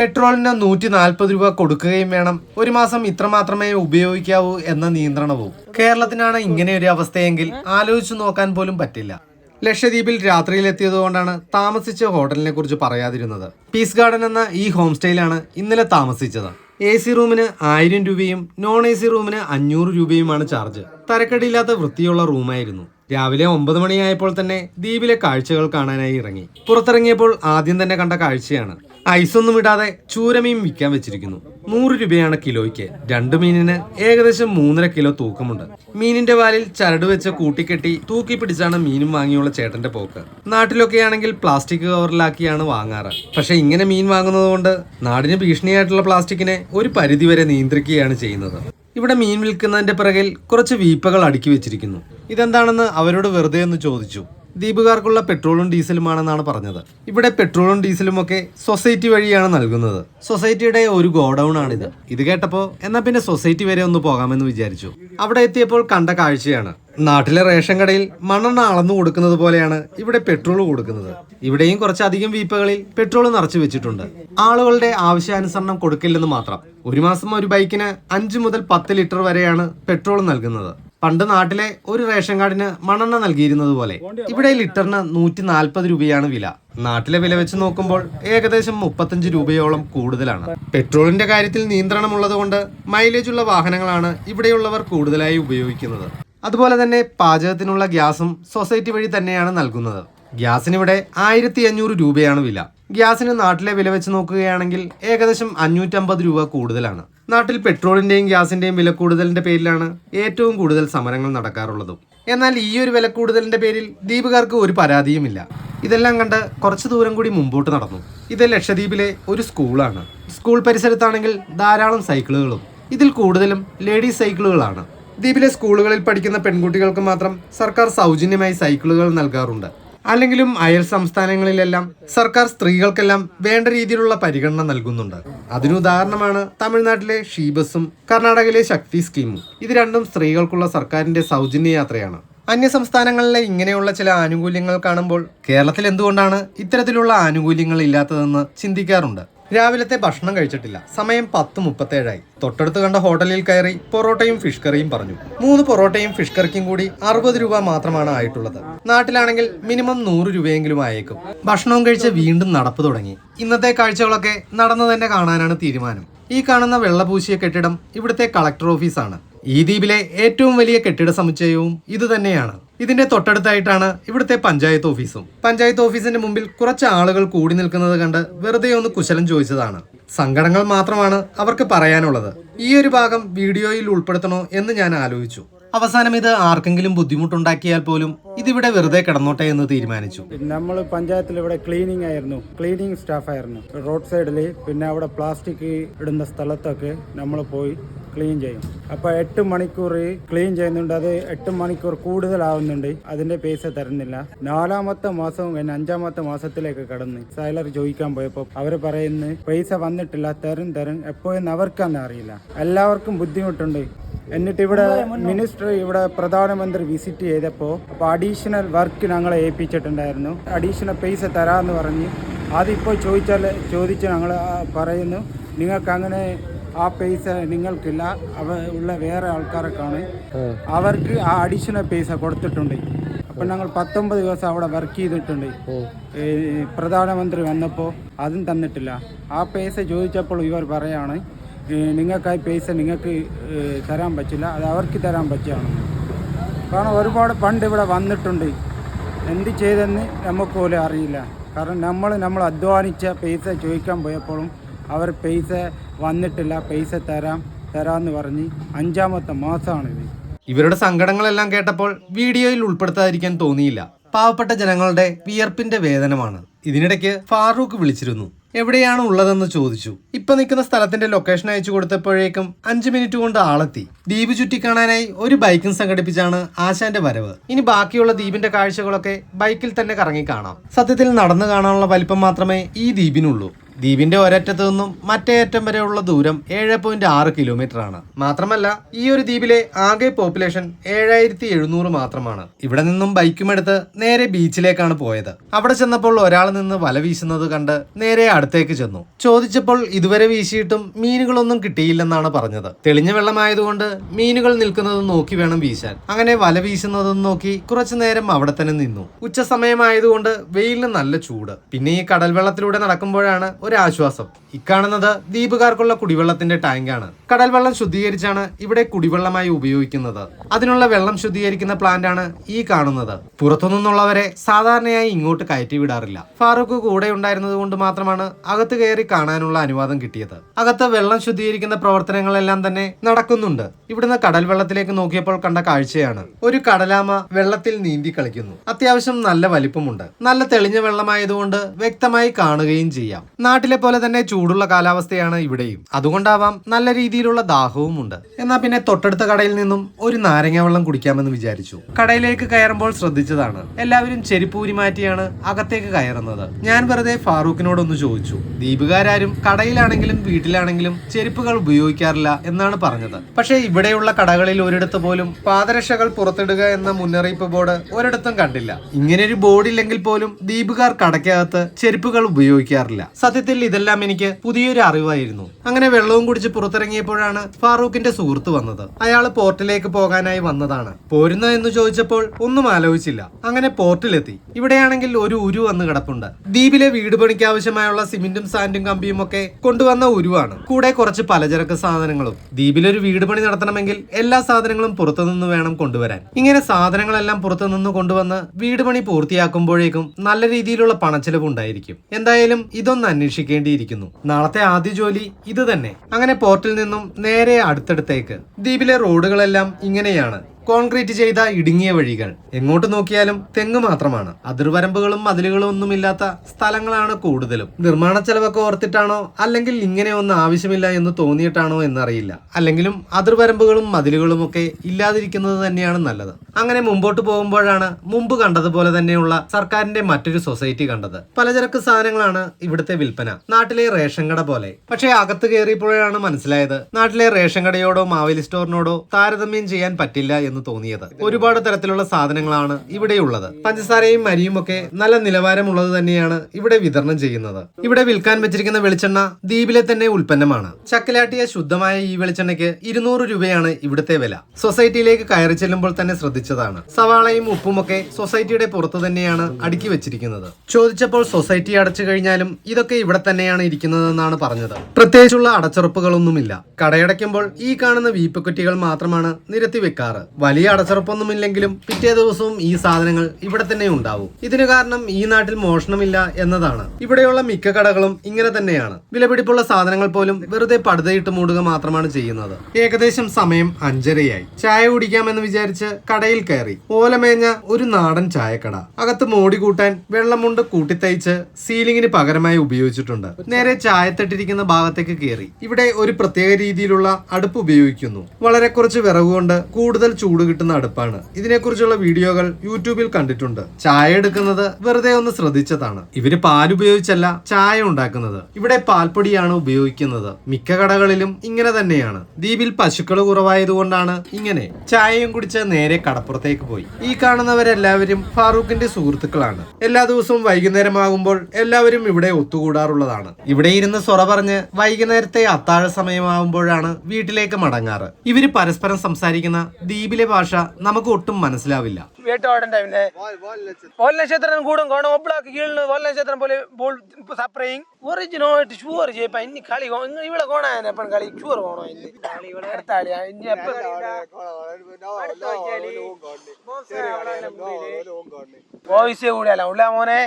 പെട്രോളിന് നൂറ്റി നാൽപ്പത് രൂപ കൊടുക്കുകയും വേണം. ഒരു മാസം ഇത്ര മാത്രമേ ഉപയോഗിക്കാവൂ എന്ന നിയന്ത്രണവും. കേരളത്തിനാണ് ഇങ്ങനെ ഒരു അവസ്ഥയെങ്കിൽ ആലോചിച്ചു നോക്കാൻ പോലും പറ്റില്ല. ലക്ഷദ്വീപിൽ രാത്രിയിലെത്തിയതുകൊണ്ടാണ് താമസിച്ച ഹോട്ടലിനെ കുറിച്ച് പറയാതിരുന്നത്. പീസ് ഗാർഡൻ എന്ന ഈ ഹോം സ്റ്റേയിലാണ് ഇന്നലെ താമസിച്ചത്. എ സി റൂമിന് ആയിരം രൂപയും നോൺ എ സി റൂമിന് അഞ്ഞൂറ് രൂപയുമാണ് ചാർജ്. തരക്കടിയില്ലാത്ത വൃത്തിയുള്ള റൂമായിരുന്നു. രാവിലെ ഒമ്പത് മണിയായപ്പോൾ തന്നെ ദ്വീപിലെ കാഴ്ചകൾ കാണാനായി ഇറങ്ങി. പുറത്തിറങ്ങിയപ്പോൾ ആദ്യം തന്നെ കണ്ട കാഴ്ചയാണ്. ഐസൊന്നും ഇടാതെ ചൂരമീൻ വിൽക്കാൻ വെച്ചിരിക്കുന്നു. നൂറ് രൂപയാണ് കിലോയ്ക്ക്. രണ്ട് മീനിന് ഏകദേശം മൂന്നര കിലോ തൂക്കമുണ്ട്. മീനിന്റെ വാലിൽ ചരട് വെച്ച് കൂട്ടിക്കെട്ടി തൂക്കി പിടിച്ചാണ് മീനും വാങ്ങിയുള്ള ചേട്ടന്റെ പോക്ക്. നാട്ടിലൊക്കെയാണെങ്കിൽ പ്ലാസ്റ്റിക് കവറിലാക്കിയാണ് വാങ്ങാറ്. പക്ഷെ ഇങ്ങനെ മീൻ വാങ്ങുന്നത് കൊണ്ട് നാടിന് ഭീഷണിയായിട്ടുള്ള പ്ലാസ്റ്റിക്കിനെ ഒരു പരിധിവരെ നിയന്ത്രിക്കുകയാണ് ചെയ്യുന്നത്. ഇവിടെ മീൻ വിൽക്കുന്നതിന്റെ പിറകിൽ കുറച്ച് വീപ്പകൾ അടുക്കി വെച്ചിരിക്കുന്നു. ഇതെന്താണെന്ന് അവരോട് വെറുതെ ഒന്ന് ചോദിച്ചു. ദ്വീപുകാർക്കുള്ള പെട്രോളും ഡീസലുമാണെന്നാണ് പറഞ്ഞത്. ഇവിടെ പെട്രോളും ഡീസലും ഒക്കെ സൊസൈറ്റി വഴിയാണ് നൽകുന്നത്. സൊസൈറ്റിയുടെ ഒരു ഗോഡൌൺ ആണിത് ഇത് കേട്ടപ്പോൾ എന്നാ പിന്നെ സൊസൈറ്റി വരെ ഒന്ന് പോകാമെന്ന് വിചാരിച്ചു. അവിടെ എത്തിയപ്പോൾ കണ്ട കാഴ്ചയാണ്. നാട്ടിലെ റേഷൻ കടയിൽ മണ്ണെണ്ണ അളന്നു കൊടുക്കുന്നത് പോലെയാണ് ഇവിടെ പെട്രോൾ കൊടുക്കുന്നത്. ഇവിടെയും കുറച്ചധികം വീപ്പകളിൽ പെട്രോൾ നിറച്ചു വെച്ചിട്ടുണ്ട്. ആളുകളുടെ ആവശ്യാനുസരണം കൊടുക്കില്ലെന്ന് മാത്രം. ഒരു മാസം ഒരു ബൈക്കിന് അഞ്ച് മുതൽ പത്ത് ലിറ്റർ വരെയാണ് പെട്രോൾ നൽകുന്നത്. പണ്ട് നാട്ടിലെ ഒരു റേഷൻ കാർഡിന് മണ്ണെണ്ണ നൽകിയിരുന്നത് പോലെ ഇവിടെ ലിറ്ററിന് നൂറ്റി നാൽപ്പത് രൂപയാണ് വില. നാട്ടിലെ വില വെച്ച് നോക്കുമ്പോൾ ഏകദേശം മുപ്പത്തഞ്ച് രൂപയോളം കൂടുതലാണ്. പെട്രോളിന്റെ കാര്യത്തിൽ നിയന്ത്രണം കൊണ്ട് മൈലേജ് ഉള്ള വാഹനങ്ങളാണ് ഇവിടെയുള്ളവർ കൂടുതലായി ഉപയോഗിക്കുന്നത്. അതുപോലെ തന്നെ പാചകത്തിനുള്ള ഗ്യാസും സൊസൈറ്റി വഴി തന്നെയാണ് നൽകുന്നത്. ഗ്യാസിന് ഇവിടെ ആയിരത്തി അഞ്ഞൂറ് രൂപയാണ് വില. ഗ്യാസിന് നാട്ടിലെ വില വെച്ച് നോക്കുകയാണെങ്കിൽ ഏകദേശം അഞ്ഞൂറ്റമ്പത് രൂപ കൂടുതലാണ്. നാട്ടിൽ പെട്രോളിന്റെയും ഗ്യാസിന്റെയും വില കൂടുതലിന്റെ പേരിലാണ് ഏറ്റവും കൂടുതൽ സമരങ്ങൾ നടക്കാറുള്ളതും. എന്നാൽ ഈ ഒരു വില കൂടുതലിന്റെ പേരിൽ ദ്വീപുകാർക്ക് ഒരു പരാതിയുമില്ല. ഇതെല്ലാം കണ്ട് കുറച്ച് ദൂരം കൂടി മുമ്പോട്ട് നടന്നു. ഇത് ലക്ഷദ്വീപിലെ ഒരു സ്കൂളാണ്. സ്കൂൾ പരിസരത്താണെങ്കിൽ ധാരാളം സൈക്കിളുകളും ഇതിൽ കൂടുതലും ലേഡീസ് സൈക്കിളുകളാണ്. ദ്വീപിലെ സ്കൂളുകളിൽ പഠിക്കുന്ന പെൺകുട്ടികൾക്ക് മാത്രം സർക്കാർ സൗജന്യമായി സൈക്കിളുകൾ നൽകാറുണ്ട്. അല്ലെങ്കിലും അയൽ സംസ്ഥാനങ്ങളിലെല്ലാം സർക്കാർ സ്ത്രീകൾക്കെല്ലാം വേണ്ട രീതിയിലുള്ള പരിഗണന നൽകുന്നുണ്ട്. അതിനുദാഹരണമാണ് തമിഴ്നാട്ടിലെ ഷീബസും കർണാടകയിലെ ശക്തി സ്കീമും. ഇത് രണ്ടും സ്ത്രീകൾക്കുള്ള സർക്കാരിന്റെ സൗജന്യ യാത്രയാണ്. അന്യ സംസ്ഥാനങ്ങളിലെ ഇങ്ങനെയുള്ള ചില ആനുകൂല്യങ്ങൾ കാണുമ്പോൾ കേരളത്തിൽ എന്തുകൊണ്ടാണ് ഇത്തരത്തിലുള്ള ആനുകൂല്യങ്ങൾ ഇല്ലാത്തതെന്ന് ചിന്തിക്കാറുണ്ട്. രാവിലത്തെ ഭക്ഷണം കഴിച്ചിട്ടില്ല. സമയം പത്ത് മുപ്പത്തേഴായി. തൊട്ടടുത്ത് കണ്ട ഹോട്ടലിൽ കയറി പൊറോട്ടയും ഫിഷ് കറിയും പറഞ്ഞു. മൂന്ന് പൊറോട്ടയും ഫിഷ് കറിക്കും കൂടി അറുപത് രൂപ മാത്രമാണ് ആയിട്ടുള്ളത്. നാട്ടിലാണെങ്കിൽ മിനിമം നൂറ് രൂപയെങ്കിലും ആയേക്കും. ഭക്ഷണവും കഴിച്ച് വീണ്ടും നടപ്പ് തുടങ്ങി. ഇന്നത്തെ കാഴ്ചകളൊക്കെ നടന്നു തന്നെ കാണാനാണ് തീരുമാനം. ഈ കാണുന്ന വെള്ളപൂശിയ കെട്ടിടം ഇവിടുത്തെ കളക്ടർ ഓഫീസാണ്. ഈ ദ്വീപിലെ ഏറ്റവും വലിയ കെട്ടിട സമുച്ചയവും ഇത് തന്നെയാണ് ഇതിന്റെ തൊട്ടടുത്തായിട്ടാണ് ഇവിടുത്തെ പഞ്ചായത്ത് ഓഫീസും. പഞ്ചായത്ത് ഓഫീസിന്റെ മുമ്പിൽ കുറച്ച് ആളുകൾ കൂടി നിൽക്കുന്നത് കണ്ട് വെറുതെ ഒന്ന് കുശലം ചോദിച്ചതാണ്. സങ്കടങ്ങൾ മാത്രമാണ് അവർക്ക് പറയാനുള്ളത്. ഈ ഒരു ഭാഗം വീഡിയോയിൽ ഉൾപ്പെടുത്തണോ എന്ന് ഞാൻ ആലോചിച്ചു. അവസാനം ഇത് ആർക്കെങ്കിലും ബുദ്ധിമുട്ടുണ്ടാക്കിയാൽ പോലും ഇതിവിടെ വെറുതെ കിടന്നോട്ടെ എന്ന് തീരുമാനിച്ചു. നമ്മൾ പഞ്ചായത്തിൽ ഇവിടെ ക്ലീനിങ് ആയിരുന്നു. ക്ലീനിങ് സ്റ്റാഫായിരുന്നു. റോഡ് സൈഡിൽ പിന്നെ അവിടെ പ്ലാസ്റ്റിക് ഇടുന്ന സ്ഥലത്തൊക്കെ നമ്മൾ പോയി ക്ലീൻ ചെയ്യും. അപ്പോൾ എട്ട് മണിക്കൂർ ക്ലീൻ ചെയ്യുന്നുണ്ട്. അത് എട്ട് മണിക്കൂർ കൂടുതലാവുന്നുണ്ട്. അതിന്റെ പൈസ തരുന്നില്ല. നാലാമത്തെ മാസവും കഴിഞ്ഞ് അഞ്ചാമത്തെ മാസത്തിലേക്ക് കടന്ന് സൈലർ ചോദിക്കാൻ പോയപ്പോൾ അവർ പറയുന്നു പൈസ വന്നിട്ടില്ല തരും തരും. എപ്പോഴെന്ന് അവർക്കാന്ന് അറിയില്ല. എല്ലാവർക്കും ബുദ്ധിമുട്ടുണ്ട്. എന്നിട്ട് ഇവിടെ മിനിസ്റ്റർ ഇവിടെ പ്രധാനമന്ത്രി വിസിറ്റ് ചെയ്തപ്പോൾ അപ്പോൾ അഡീഷണൽ വർക്ക് ഞങ്ങളെ ഏൽപ്പിച്ചിട്ടുണ്ടായിരുന്നു. അഡീഷണൽ പൈസ തരാമെന്ന് പറഞ്ഞ് അതിപ്പോൾ ചോദിച്ചാൽ ചോദിച്ച് ഞങ്ങൾ പറയുന്നു നിങ്ങൾക്ക് അങ്ങനെ ആ പൈസ നിങ്ങൾക്കില്ല. അവ ഉള്ള വേറെ ആൾക്കാരൊക്കെയാണ് അവർക്ക് ആ അഡീഷണൽ പൈസ കൊടുത്തിട്ടുണ്ട്. അപ്പം ഞങ്ങൾ പത്തൊമ്പത് ദിവസം അവിടെ വർക്ക് ചെയ്തിട്ടുണ്ട്. പ്രധാനമന്ത്രി വന്നപ്പോൾ അതും തന്നിട്ടില്ല. ആ പൈസ ചോദിച്ചപ്പോൾ ഇവർ പറയാണ് നിങ്ങൾക്ക് ആ പൈസ നിങ്ങൾക്ക് തരാൻ പറ്റില്ല. അത് അവർക്ക് തരാൻ പറ്റുകയാണ് കാരണം ഒരുപാട് ഫണ്ട് ഇവിടെ വന്നിട്ടുണ്ട്. എന്ത് ചെയ്തെന്ന് നമുക്ക് പോലും അറിയില്ല. കാരണം നമ്മൾ നമ്മൾ അധ്വാനിച്ച പൈസ ചോദിക്കാൻ പോയപ്പോഴും അവർ പൈസ വന്നിട്ടില്ല പൈസ തരാം തരാന്ന് പറഞ്ഞ് അഞ്ചാമത്തെ മാസമാണിത് ഇവരുടെ സങ്കടങ്ങളെല്ലാം കേട്ടപ്പോൾ വീഡിയോയിൽ ഉൾപ്പെടുത്താതിരിക്കാൻ തോന്നിയില്ല. പാവപ്പെട്ട ജനങ്ങളുടെ വിയർപ്പിന്റെ വേതനമാണ് ഇതിനിടയ്ക്ക് ഫാറൂഖ് വിളിച്ചിരുന്നു. എവിടെയാണ് ഉള്ളതെന്ന് ചോദിച്ചു. ഇപ്പൊ നിൽക്കുന്ന സ്ഥലത്തിന്റെ ലൊക്കേഷൻ അയച്ചു കൊടുത്തപ്പോഴേക്കും അഞ്ചു മിനിറ്റ് കൊണ്ട് ആളെത്തി. ദ്വീപ് ചുറ്റിക്കാണാനായി ഒരു ബൈക്കും സംഘടിപ്പിച്ചാണ് ആശാന്റെ വരവ്. ഇനി ബാക്കിയുള്ള ദ്വീപിന്റെ കാഴ്ചകളൊക്കെ ബൈക്കിൽ തന്നെ കറങ്ങി കാണാം. സത്യത്തിൽ നടന്നു കാണാനുള്ള വലിപ്പം മാത്രമേ ഈ ദ്വീപിനുള്ളൂ. ദ്വീപിന്റെ ഒരറ്റത്തു നിന്നും മറ്റേ അറ്റം വരെയുള്ള ദൂരം ഏഴ് പോയിന്റ് ആറ് കിലോമീറ്റർ ആണ്. മാത്രമല്ല ഈ ഒരു ദ്വീപിലെ ആകെ പോപ്പുലേഷൻ ഏഴായിരത്തി എഴുന്നൂറ് മാത്രമാണ്. ഇവിടെ നിന്നും ബൈക്കും എടുത്ത് നേരെ ബീച്ചിലേക്കാണ് പോയത്. അവിടെ ചെന്നപ്പോൾ ഒരാൾ നിന്ന് വല വീശുന്നത് കണ്ട് നേരെ അടുത്തേക്ക് ചെന്നു. ചോദിച്ചപ്പോൾ ഇതുവരെ വീശിയിട്ടും മീനുകളൊന്നും കിട്ടിയില്ലെന്നാണ് പറഞ്ഞത്. തെളിഞ്ഞ വെള്ളമായതുകൊണ്ട് മീനുകൾ നിൽക്കുന്നത് നോക്കി വേണം വീശാൻ. അങ്ങനെ വല വീശുന്നതും നോക്കി കുറച്ചു നേരം അവിടെ തന്നെ നിന്നു. ഉച്ച സമയമായതുകൊണ്ട് വെയിലിന് നല്ല ചൂട്. പിന്നെ ഈ കടൽ വെള്ളത്തിലൂടെ നടക്കുമ്പോഴാണ് ഒരു ആശ്വാസം ഇക്കാണുന്നത് ദ്വീപുകാർക്കുള്ള കുടിവെള്ളത്തിന്റെ ടാങ്കാണ്. കടൽ വെള്ളം ശുദ്ധീകരിച്ചാണ് ഇവിടെ കുടിവെള്ളമായി ഉപയോഗിക്കുന്നത്. അതിനുള്ള വെള്ളം ശുദ്ധീകരിക്കുന്ന പ്ലാന്റ് ആണ് ഈ കാണുന്നത്. പുറത്തുനിന്നുള്ളവരെ സാധാരണയായി ഇങ്ങോട്ട് കയറ്റി വിടാറില്ല. ഫാറൂഖ് കൂടെ ഉണ്ടായിരുന്നത് കൊണ്ട് മാത്രമാണ് അകത്ത് കയറി കാണാനുള്ള അനുവാദം കിട്ടിയത്. അകത്ത് വെള്ളം ശുദ്ധീകരിക്കുന്ന പ്രവർത്തനങ്ങളെല്ലാം തന്നെ നടക്കുന്നുണ്ട്. ഇവിടുന്ന് കടൽ വെള്ളത്തിലേക്ക് നോക്കിയപ്പോൾ കണ്ട കാഴ്ചയാണ്. ഒരു കടലാമ വെള്ളത്തിൽ നീന്തി കളിക്കുന്നു. അത്യാവശ്യം നല്ല വലിപ്പമുണ്ട്. നല്ല തെളിഞ്ഞ വെള്ളമായതുകൊണ്ട് വ്യക്തമായി കാണുകയും ചെയ്യാം. നാട്ടിലെ പോലെ തന്നെ ചൂടുള്ള കാലാവസ്ഥയാണ് ഇവിടെയും. അതുകൊണ്ടാവാം നല്ല രീതിയിലുള്ള ദാഹവും ഉണ്ട്. എന്നാൽ പിന്നെ തൊട്ടടുത്ത കടയിൽ നിന്നും ഒരു നാരങ്ങ വെള്ളം കുടിക്കാമെന്ന് വിചാരിച്ചു. കടയിലേക്ക് കയറുമ്പോൾ ശ്രദ്ധിച്ചതാണ്. എല്ലാവരും ചെരിപ്പൂരി മാറ്റിയാണ് അകത്തേക്ക് കയറുന്നത്. ഞാൻ വെറുതെ ഫാറൂഖിനോടൊന്ന് ചോദിച്ചു. ദീപുകാരും കടയിലാണെങ്കിലും വീട്ടിലാണെങ്കിലും ചെരുപ്പുകൾ ഉപയോഗിക്കാറില്ല എന്നാണ് പറഞ്ഞത്. പക്ഷേ ഇവിടെയുള്ള കടകളിൽ ഒരിടത്ത് പോലും പാദരക്ഷകൾ പുറത്തിടുക എന്ന മുന്നറിയിപ്പ് ബോർഡ് ഒരിടത്തും കണ്ടില്ല. ഇങ്ങനെയൊരു ബോർഡ് ഇല്ലെങ്കിൽ പോലും ദീപുകാർ കടയ്ക്കകത്ത് ചെരുപ്പുകൾ ഉപയോഗിക്കാറില്ല. സത്യത്തിൽ ഇതെല്ലാം എനിക്ക് പുതിയൊരു അറിവായിരുന്നു. അങ്ങനെ വെള്ളവും കുടിച്ച് പുറത്തിറങ്ങിയപ്പോഴാണ് ഫാറൂഖിന്റെ സുഹൃത്ത് വന്നത്. അയാൾ പോർട്ടിലേക്ക് പോകാനായി വന്നതാണ്. പോരുന്ന എന്ന് ചോദിച്ചപ്പോൾ ഒന്നും ആലോചിച്ചില്ല. അങ്ങനെ പോർട്ടിലെത്തി. ഇവിടെയാണെങ്കിൽ ഒരു ഉരു വന്ന് കിടപ്പുണ്ട്. ദ്വീപിലെ വീട് പണിക്ക് ആവശ്യമായുള്ള സിമെന്റും സാൻഡും കമ്പിയും ഒക്കെ കൊണ്ടുവന്ന ഉരുവാണ്. കൂടെ കുറച്ച് പലചരക്ക് സാധനങ്ങളും. ദ്വീപിലൊരു വീട് പണി നടത്തണമെങ്കിൽ എല്ലാ സാധനങ്ങളും പുറത്തുനിന്ന് വേണം കൊണ്ടുവരാൻ. ഇങ്ങനെ സാധനങ്ങളെല്ലാം പുറത്തുനിന്ന് കൊണ്ടുവന്ന് വീട് പണി പൂർത്തിയാക്കുമ്പോഴേക്കും നല്ല രീതിയിലുള്ള പണച്ചെലവ് ഉണ്ടായിരിക്കും എന്തായാലും ഇതൊന്ന് അന്വേഷിക്കേണ്ടിയിരിക്കുന്നു. നാളത്തെ ആദ്യ ജോലി ഇത് തന്നെ അങ്ങനെ പോർട്ടിൽ നിന്നും നേരെ അടുത്തടുത്തേക്ക്. ദ്വീപിലെ റോഡുകളെല്ലാം ഇങ്ങനെയാണ്. കോൺക്രീറ്റ് ചെയ്ത ഇടുങ്ങിയ വഴികൾ. എങ്ങോട്ട് നോക്കിയാലും തെങ്ങ് മാത്രമാണ്. അതിർവരമ്പുകളും മതിലുകളും ഒന്നുമില്ലാത്ത സ്ഥലങ്ങളാണ് കൂടുതലും. നിർമ്മാണ ചെലവൊക്കെ ഓർത്തിട്ടാണോ അല്ലെങ്കിൽ ഇങ്ങനെ ഒന്നും ആവശ്യമില്ല എന്ന് തോന്നിയിട്ടാണോ എന്നറിയില്ല. അല്ലെങ്കിലും അതിർവരമ്പുകളും മതിലുകളും ഒക്കെ ഇല്ലാതിരിക്കുന്നത് തന്നെയാണ് നല്ലത്. അങ്ങനെ മുമ്പോട്ട് പോകുമ്പോഴാണ് മുമ്പ് കണ്ടതുപോലെ തന്നെയുള്ള സർക്കാരിന്റെ മറ്റൊരു സൊസൈറ്റി കണ്ടത്. പലചരക്ക് സാധനങ്ങളാണ് ഇവിടുത്തെ വിൽപ്പന. നാട്ടിലെ റേഷൻ കട പോലെ. പക്ഷേ അകത്ത് കയറിയപ്പോഴാണ് മനസ്സിലായത് നാട്ടിലെ റേഷൻ കടയോടോ മാവേലി സ്റ്റോറിനോടോ താരതമ്യം ചെയ്യാൻ പറ്റില്ല എന്ന് തോന്നിയത്. ഒരുപാട് തരത്തിലുള്ള സാധനങ്ങളാണ് ഇവിടെയുള്ളത്. പഞ്ചസാരയും അരിയും ഒക്കെ നല്ല നിലവാരമുള്ളത് തന്നെയാണ് ഇവിടെ വിതരണം ചെയ്യുന്നത്. ഇവിടെ വിൽക്കാൻ വെച്ചിരിക്കുന്ന വെളിച്ചെണ്ണ ദ്വീപിലെ തന്നെ ഉൽപ്പന്നമാണ്. ചക്കലാട്ടിയ ശുദ്ധമായ ഈ വെളിച്ചെണ്ണയ്ക്ക് ഇരുന്നൂറ് രൂപയാണ് ഇവിടുത്തെ വില. സൊസൈറ്റിയിലേക്ക് കയറി ചെല്ലുമ്പോൾ തന്നെ ശ്രദ്ധിച്ചതാണ്. സവാളയും ഉപ്പുമൊക്കെ സൊസൈറ്റിയുടെ പുറത്ത് തന്നെയാണ് അടുക്കി വെച്ചിരിക്കുന്നത്. ചോദിച്ചപ്പോൾ സൊസൈറ്റി അടച്ചു കഴിഞ്ഞാലും ഇതൊക്കെ ഇവിടെ തന്നെയാണ് ഇരിക്കുന്നതെന്നാണ് പറഞ്ഞത്. പ്രത്യേകിച്ചുള്ള അടച്ചുറപ്പുകളൊന്നുമില്ല. കടയടയ്ക്കുമ്പോൾ ഈ കാണുന്ന വീപ്പക്കുറ്റികൾ മാത്രമാണ് നിരത്തി വെക്കാറ്. വലിയ അടച്ചുറപ്പൊന്നുമില്ലെങ്കിലും പിറ്റേ ദിവസവും ഈ സാധനങ്ങൾ ഇവിടെ തന്നെ ഉണ്ടാവും. ഇതിന് കാരണം ഈ നാട്ടിൽ മോഷണമില്ല എന്നതാണ്. ഇവിടെയുള്ള മിക്ക കടകളും ഇങ്ങനെ തന്നെയാണ്. വിലപിടിപ്പുള്ള സാധനങ്ങൾ പോലും വെറുതെ പടുതയിട്ട് മൂടുക മാത്രമാണ് ചെയ്യുന്നത്. ഏകദേശം സമയം അഞ്ചരയായി. ചായ കുടിക്കാമെന്ന് വിചാരിച്ച് കടയിൽ കയറി. ഓലമേഞ്ഞ ഒരു നാടൻ ചായക്കട. അകത്ത് മോടി കൂട്ടാൻ വെള്ളമുണ്ട് കൂട്ടിത്തയ്ച്ച് സീലിംഗിന് പകരമായി ഉപയോഗിച്ചിട്ടുണ്ട്. നേരെ ചായത്തട്ടിരിക്കുന്ന ഭാഗത്തേക്ക് കയറി. ഇവിടെ ഒരു പ്രത്യേക രീതിയിലുള്ള അടുപ്പ് ഉപയോഗിക്കുന്നു. വളരെ കുറച്ച് വിറവ് കൊണ്ട് കൂടുതൽ ചൂട് കിട്ടുന്ന അടുപ്പാണ്. ഇതിനെക്കുറിച്ചുള്ള വീഡിയോകൾ യൂട്യൂബിൽ കണ്ടിട്ടുണ്ട്. ചായ എടുക്കുന്നത് വെറുതെ ഒന്ന് ശ്രദ്ധിച്ചതാണ്. ഇവർ പാൽ ഉപയോഗിച്ചല്ല ചായ ഉണ്ടാക്കുന്നത്. ഇവിടെ പാൽപ്പൊടിയാണ് ഉപയോഗിക്കുന്നത്. മിക്ക കടകളിലും ഇങ്ങനെ തന്നെയാണ്. ദ്വീപിൽ പശുക്കൾ കുറവായതുകൊണ്ടാണ് ഇങ്ങനെ. ചായയും കുടിച്ച് നേരെ കടപ്പുറത്തേക്ക് പോയി. ഈ കാണുന്നവരെല്ലാവരും ഫാറൂഖിന്റെ സുഹൃത്തുക്കളാണ്. എല്ലാ ദിവസവും വൈകുന്നേരമാകുമ്പോൾ എല്ലാവരും ഇവിടെ ഒത്തുകൂടാറുള്ളതാണ്. ഇവിടെ ഇരുന്ന് സൊറ പറഞ്ഞ് വൈകുന്നേരത്തെ അത്താഴ സമയമാകുമ്പോഴാണ് വീട്ടിലേക്ക് മടങ്ങാറ്. ഇവർ പരസ്പരം സംസാരിക്കുന്ന ദ്വീപിലെ ഭാഷ നമുക്ക് ഒട്ടും മനസ്സിലാവില്ല. വോയിസ് കൂടിയല്ല ഉള്ള മോനെ?